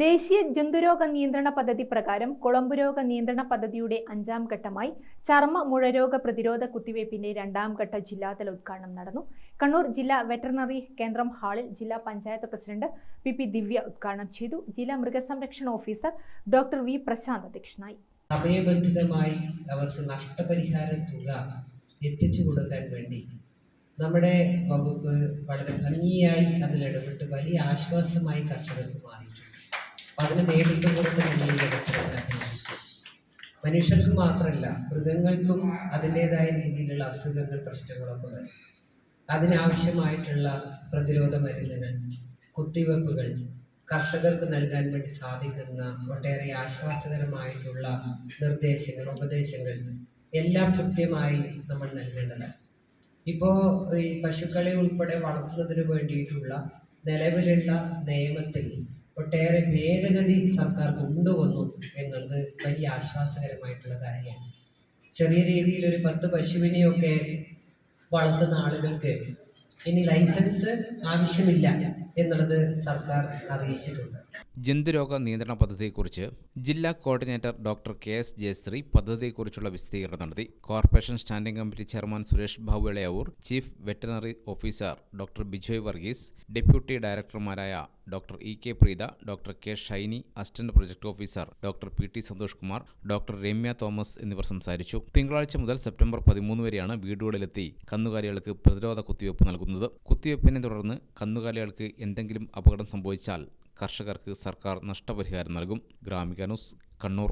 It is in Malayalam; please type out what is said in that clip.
ദേശീയ ജന്തുരോഗ നിയന്ത്രണ പദ്ധതി പ്രകാരം കുളമ്പ് രോഗ നിയന്ത്രണ പദ്ധതിയുടെ അഞ്ചാം ഘട്ടമായി ചർമ്മ മുഴരോഗ പ്രതിരോധ കുത്തിവയ്പ്പിന്റെ രണ്ടാം ഘട്ട ജില്ലാതല ഉദ്ഘാടനം നടന്നു. കണ്ണൂർ ജില്ലാ വെറ്ററിനറി കേന്ദ്രം ഹാളിൽ ജില്ലാ panchayat president P P Divya ഉദ്ഘാടനം ചെയ്തു. ജില്ലാ മൃഗസംരക്ഷണ ഓഫീസർ ഡോക്ടർ വി പ്രശാന്ത് അധ്യക്ഷനായി. സമയബന്ധിതമായി അവർക്ക് നഷ്ടപരിഹാര തുക എത്തിച്ചു കൊടുക്കാൻ വേണ്ടി നമ്മുടെ വകുപ്പ് വളരെ ഭംഗിയായി അതിലിടപെട്ട് വലിയ ആശ്വാസമായി കർഷകർക്ക് മാറിയിട്ടുണ്ട്. അതിന് നേതൃത്വം കൊടുത്ത വലിയ മനുഷ്യർക്ക് മാത്രമല്ല മൃഗങ്ങൾക്കും അതിന്റെതായ രീതിയിലുള്ള അസുഖങ്ങൾ പ്രശ്നങ്ങളൊക്കെ വരും അതിനാവശ്യമായിട്ടുള്ള പ്രതിരോധ മരുന്നുകൾ കുത്തിവെപ്പുകൾ കർഷകർക്ക് നൽകാൻ വേണ്ടി സാധിക്കുന്ന ഒട്ടേറെ ആശ്വാസകരമായിട്ടുള്ള നിർദ്ദേശങ്ങൾ ഉപദേശങ്ങൾ എല്ലാം കൃത്യമായി നമ്മൾ നൽകേണ്ടതാണ്. ഇപ്പോൾ ഈ പശുക്കളെ ഉൾപ്പെടെ വളർത്തുന്നതിന് വേണ്ടിയിട്ടുള്ള നിലവിലുള്ള നിയമത്തിൽ ഒട്ടേറെ ഭേദഗതി സർക്കാർ കൊണ്ടുവന്നു എന്നുള്ളത് വലിയ ആശ്വാസകരമായിട്ടുള്ള കാര്യമാണ്. ചെറിയ രീതിയിൽ ഒരു പത്ത് പശുവിനെയൊക്കെ വളർത്തുന്ന ആളുകൾക്ക് ഇനി ലൈസൻസ് ആവശ്യമില്ല എന്നുള്ളത് സർക്കാർ അറിയിച്ചിട്ടുണ്ട്. ജന്തുരോഗ നിയന്ത്രണ പദ്ധതിയെക്കുറിച്ച് ജില്ലാ coordinator doctor K S Jayashree പദ്ധതിയെക്കുറിച്ചുള്ള വിശദീകരണം നടത്തി. Corporation standing committee chairman Suresh Babu Elayavoor chief veterinary officer doctor Bijoy Varghese deputy ഡയറക്ടർമാരായ doctor E K Preetha doctor K Shiny assistant project officer doctor P T Santhosh Kumar doctor Ramya Thomas എന്നിവർ സംസാരിച്ചു. തിങ്കളാഴ്ച മുതൽ സെപ്റ്റംബർ പതിമൂന്ന് വരെയാണ് വീടുകളിലെത്തി കന്നുകാലികൾക്ക് പ്രതിരോധ കുത്തിവയ്പ് നൽകുന്നത്. കുത്തിവയ്പ്പിനെ തുടർന്ന് കന്നുകാലികൾക്ക് എന്തെങ്കിലും അപകടം സംഭവിച്ചാൽ കർഷകർക്ക് സർക്കാർ നഷ്ടപരിഹാരം നൽകും. ഗ്രാമിക ന്യൂസ് കണ്ണൂർ.